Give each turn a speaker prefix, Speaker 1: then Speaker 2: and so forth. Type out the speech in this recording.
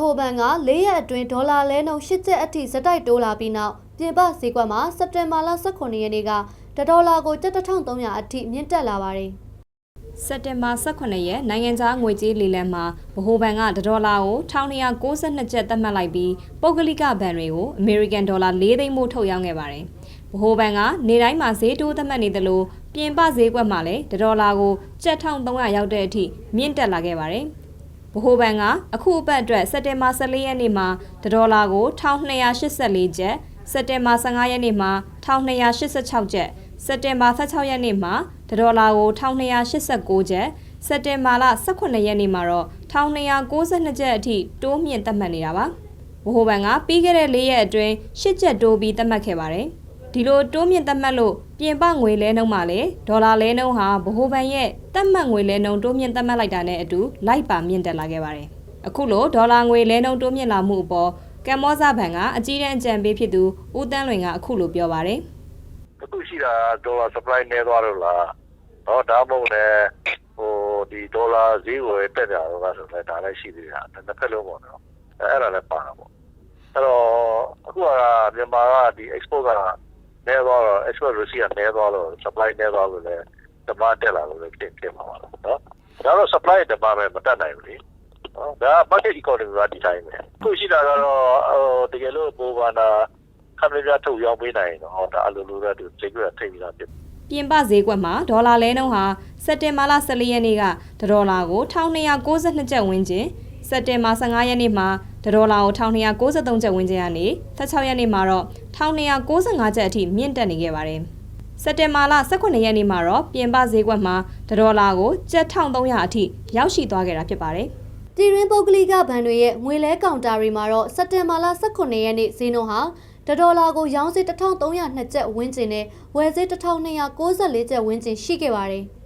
Speaker 1: ဟိုဘဏ်က၄ရက်အတွင်းဒေါ်လာလဲနှုန်း၈ကျပ်အထိဇက်တိုက်တိုးလာပြီးနောက်ပြင်ပဈေးကွက်မှာစက်တင်ဘာလ18ရက်နေ့ကတဒေါ်လာကို7300အထိမြင့်တက်လာပါတယ်
Speaker 2: စက်တင်ဘာ18ရက်နိုင်ငံခြားငွေကြေးလေလံမှာဗဟိုဘဏ်ကဒေါ်လာကို1292ကျပ်သတ်မှတ်လိုက်ပြီးပုဂ္ဂလိကဘဏ်တွေကိုအမေရိကန်ဒေါ်လာ4သိန်းမို့ထုတ်ရောင်းခဲ့ပါတယ်။ဗဟိုဘဏ်ကနေတိုင်းမှာဈေးတိုးသတ်မှတ်နေသလိုပြင်ပဈေးကွက်မှာလည်းဒေါ်လာကိုကျပ်1300ရောက်တဲ့အထိမြင့်တက်လာခဲ့ပါတယ်။ ဗဟိုဘဏ်ကအခုအပတ်အတွက်စက်တင်ဘာ14ရက်နေ့မှာဒေါ်လာကို1284ကျပ်စက်တင်ဘာ15ရက်နေ့မှာ1286ကျပ်စက်တင်ဘာ16ရက်နေ့မှာဒေါ်လာကို1289ကျပ်စက်တင်ဘာလ18ရက်နေ့မှာတော့1292ကျပ်အထိတိုးမြင့်သတ်မှတ်နေတာပါဗဟိုဘဏ်ကပြီးခဲ့တဲ့၄ရက်အတွင်း10ကျပ်တိုးပြီးသတ်မှတ်ခဲ့ပါတယ် ဒီလိုတိုးမြင့်သတ်မှတ်လို့ပြင်ပငွေလဲနှုန်းမှာလည်းဒေါ်လာလဲနှုန်းဟာဗဟိုဘဏ်ရဲ့သတ်မှတ်ငွေလဲနှုန်းတိုးမြင့်သတ်မှတ်လိုက်တာနဲ့အတူလိုက်ပါမြင့်တက်လာခဲ့ပါတယ်အခုလိုဒေါ်လာငွေလဲနှုန်းတိုးမြင့်လာမှုအပေါ်ကမ္ဘောဇဘဏ်ကအကြီးတန်းအကြံပေးဖြစ်သူဦးတန်းလွင်ကအခုလိုပြောပါတယ်
Speaker 3: အခုရှိတာဒေါ်လာ supply နည်းသွားလို့လားဟောဒါမှမဟုတ်လည်းဟိုဒီဒေါ်လာဈေးကိုတက်ကြတော့ကဆိုလည်းဒါလည်းရှိသေးတာတစ်ဖက်လုံးပေါ့နော်အဲအဲ့ဒါလည်းပါတာပေါ့အဲ့တော့အခုကမြန်မာကဒီ export က နည်းသွားတော့ export receipt ကနည်းသွားတော့ supply နည်းသွားလို့လည်းတမတက်လာလို့လည်းဖြစ်ဖြစ်မှာပါနော်ဒါတော့ supply တမပဲမတက်နိုင်ဘူးလေနော်ဒါ market economy ကဒီတိုင်းပဲအခုရှိတာကတော့ဟိုတကယ်လို့ပိုဘာနာခမရပြထုတ်ရောင်းပေးနိုင်ရင်တော့ဒါအလိုလိုတော့သူစိတ်ကထိတ်ပြီးသားဖြစ်
Speaker 2: ပြင်ပဈေးကွက်မှာဒေါ်လာလဲနှုန်းဟာစက်တင်ဘာလ14ရက်နေ့ကဒေါ်လာကို1292ကျပ်ဝန်းကျင်စက်တင်ဘာ15ရက်နေ့မှာ ဒေါ်လာကို1293ကျပ်ဝန်းကျင်ကနေ16ရက်နေ့မှာတော့1295ကျပ်အထိမြင့်တက်နေခဲ့ပါတယ်စက်တင်ဘာလ18ရက်နေ့မှာတော့ပြင်ပဈေးကွက်မှာဒေါ်လာကိုကျပ်1300အထိရောက်ရှိသွားခဲ့တာဖြစ်ပါတယ်
Speaker 1: ပြည်တွင်းပုဂ္ဂလိကဘဏ်တွေရဲ့ငွေလဲကောင်တာတွေမှာတော့စက်တင်ဘာလ18ရက်နေ့ဈေးနှုန်းဟာတဒေါ်လာကိုရောင်းဈေး1302ကျပ်ဝန်းကျင်နဲ့ဝယ်ဈေး1294ကျပ်ဝန်းကျင်ရှိခဲ့ပါတယ်။